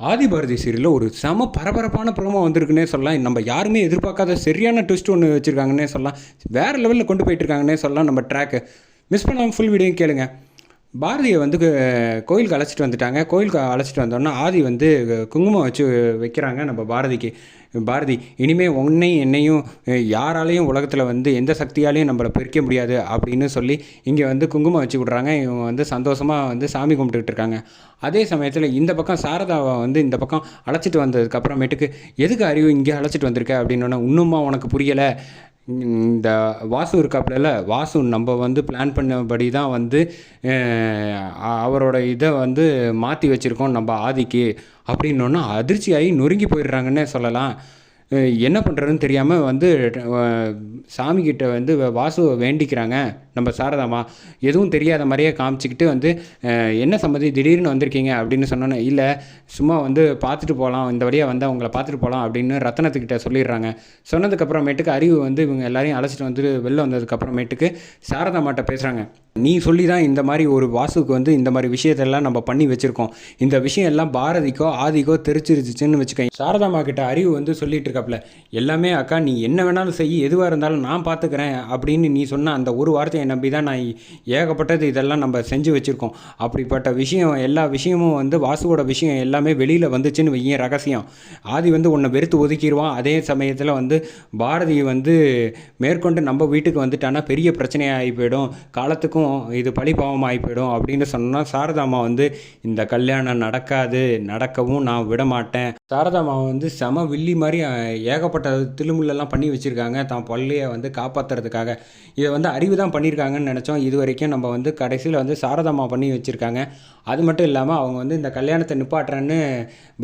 ஆதிபாரதி சீரியலில் ஒரு செம பரபரப்பான ப்ரோமோ வந்திருக்குன்னே சொல்லலாம். நம்ம யாருமே எதிர்பார்க்காத சரியான ட்விஸ்ட் ஒன்று வச்சுருக்காங்கன்னே சொல்லலாம். வேறு லெவலில் கொண்டு போயிட்டு இருக்காங்கன்னே சொல்லலாம் நம்ம ட்ராக்கு மிஸ் பண்ணாமல் ஃபுல் வீடியோ கேளுங்கள் பாரதியை வந்து கோயிலுக்கு அழைச்சிட்டு வந்துட்டாங்க. கோயிலுக்கு அழைச்சிட்டு வந்தோன்னா ஆதி வந்து குங்குமம் வச்சு வைக்கிறாங்க நம்ம பாரதிக்கு. பாரதி இனிமேல் உன்னையும் என்னையும் யாராலையும் உலகத்தில் வந்து எந்த சக்தியாலையும் நம்மளை பிரிக்க முடியாது அப்படின்னு சொல்லி இங்கே வந்து குங்குமம் வச்சு விட்றாங்க. இவங்க வந்து சந்தோஷமாக வந்து சாமி கும்பிட்டுக்கிட்டு இருக்காங்க. அதே சமயத்தில் இந்த பக்கம் சாரதாவை வந்து இந்த பக்கம் அழைச்சிட்டு வந்ததுக்கப்புறமேட்டுக்கு எதுக்கு அறிவு இங்கே அழைச்சிட்டு வந்திருக்க? அப்படின்னோன்னா இன்னுமா உனக்கு புரியலை. இந்த வாசு இருக்காப்புல வாசு நம்ம வந்து பிளான் பண்ணபடி தான் வந்து அவரோட இதை வந்து மாற்றி வச்சுருக்கோம் நம்ம ஆதிக்கு. அப்படின்னோன்னா அதிர்ச்சியாகி நொறுங்கி போயிடுறாங்கன்னே சொல்லலாம். என்ன பண்ணுறதுன்னு தெரியாமல் வந்து அஹ், சாமிக்கிட்ட வந்து வாசுவை வேண்டிக்கிறாங்க. நம்ம சாரதாமா எதுவும் தெரியாத மாதிரியே காமிச்சிக்கிட்டு வந்து என்ன சம்மதி திடீர்னு வந்திருக்கீங்க அப்படின்னு சொன்னோன்னே இல்லை சும்மா வந்து பார்த்துட்டு போகலாம் இந்த வழியாக வந்து அவங்கள பார்த்துட்டு போகலாம் அப்படின்னு ரத்னத்துக்கிட்ட சொல்லிடுறாங்க. சொன்னதுக்கப்புறமேட்டுக்கு அறிவு வந்து இவங்க எல்லாரையும் அழைச்சிட்டு வந்து வெளில வந்ததுக்கப்புறமேட்டுக்கு சாரதா மாட்ட பேசுகிறாங்க நீ சொல்லி தான் இந்த மாதிரி ஒரு வாசுக்கு வந்து இந்த மாதிரி விஷயத்தெல்லாம் நம்ம பண்ணி வச்சுருக்கோம். இந்த விஷயம் எல்லாம் பாரதிக்கோ ஆதிக்கோ தெரிச்சிருச்சுன்னு வச்சுக்கோங்க சாரதாமா கிட்ட அறிவு வந்து சொல்லிட்டு இருக்காப்புல எல்லாமே அக்கா நீ என்ன வேணாலும் செய் எதுவாக இருந்தாலும் நான் பார்த்துக்கிறேன் அப்படின்னு நீ சொன்ன அந்த ஒரு வார்த்தையை நம்பி தான் நான் ஏகப்பட்டது இதெல்லாம் நம்ம செஞ்சு வச்சுருக்கோம். அப்படிப்பட்ட விஷயம் எல்லா விஷயமும் வந்து வாசுவோட விஷயம் எல்லாமே வெளியில் வந்துச்சுன்னு வையன் ரகசியம். ஆதி வந்து உன்னை வெறுத்து ஒதுக்கிடுவான் அதே சமயத்தில் வந்து பாரதி வந்து மேற்கொண்டு நம்ம வீட்டுக்கு வந்துட்டானா பெரிய பிரச்சனையாகி போயிடும். காலத்துக்கும் இது பழிபாவம் ஆகி போயிடும் அப்படின்னு சொன்னால் சாரதாமா வந்து இந்த கல்யாணம் நடக்காது நடக்கவும் நான் விட மாட்டேன். சாரதாமா வந்து செம வில்லி மாதிரி ஏகப்பட்ட திருமுள்ளெல்லாம் பண்ணி வச்சுருக்காங்க. தான் பள்ளியை வந்து காப்பாற்றுறதுக்காக இதை வந்து அறிவு தான் பண்ணியிருக்காங்கன்னு நினச்சோம். இது வரைக்கும் நம்ம வந்து கடைசியில் வந்து சாரதாமா பண்ணி வச்சுருக்காங்க. அது மட்டும் இல்லாமல் அவங்க வந்து இந்த கல்யாணத்தை நிப்பாட்டுறேன்னு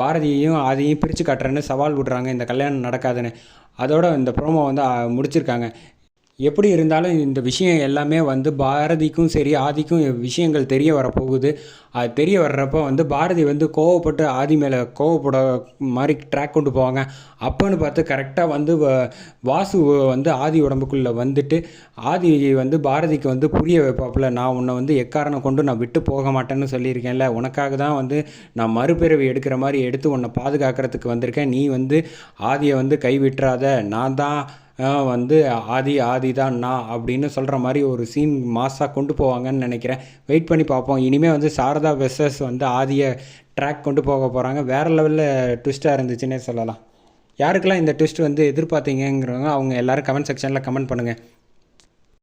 பாரதியையும் அதையும் பிரித்து காட்டுறேன்னு சவால் விடுறாங்க. இந்த கல்யாணம் நடக்காதுன்னு. அதோட இந்த ப்ரோமோ வந்து முடிச்சிருக்காங்க. எப்படி இருந்தாலும் இந்த விஷயம் எல்லாமே வந்து பாரதிக்கும் சரி ஆதிக்கும் விஷயங்கள் தெரிய வரப்போகுது. அது தெரிய வர்றப்போ வந்து பாரதி வந்து கோவப்பட்டு ஆதி மேலே கோவப்பட மாதிரி ட்ராக் கொண்டு போவாங்க. அப்போன்னு பார்த்து கரெக்டாக வந்து வ- வாசு வந்து ஆதி உடம்புக்குள்ளே வந்துட்டு ஆதி வந்து பாரதிக்கு வந்து புரிய வைப்பாப்புல நான் உன்னை வந்து எக்காரணம் கொண்டு நான் விட்டு போக மாட்டேன்னு சொல்லியிருக்கேன்ல. உனக்காக தான் வந்து நான் மறுபிறவி எடுக்கிற மாதிரி எடுத்து உன்னை பாதுகாக்கிறதுக்கு வந்திருக்கேன். நீ வந்து ஆதியை வந்து கைவிட்டுறாத. நான் தான் வந்து ஆதி ஆதி தான் நான் அப்படின்னு சொல்கிற மாதிரி ஒரு சீன் மாஸாக கொண்டு போவாங்கன்னு நினைக்கிறேன். வெயிட் பண்ணி பார்ப்போம். இனிமேல் வந்து சாரதா வெர்சஸ் வந்து ஆதியை ட்ராக் கொண்டு போக போகிறாங்க வேறு லெவலில் ட்விஸ்ட்டாக இருந்துச்சுன்னே சொல்லலாம். யாருக்கெல்லாம் இந்த ட்விஸ்ட் வந்து எதிர்பார்த்தீங்கங்கிறவங்க அவங்க எல்லாரும் கமெண்ட் செக்ஷனில் கமெண்ட் பண்ணுங்கள்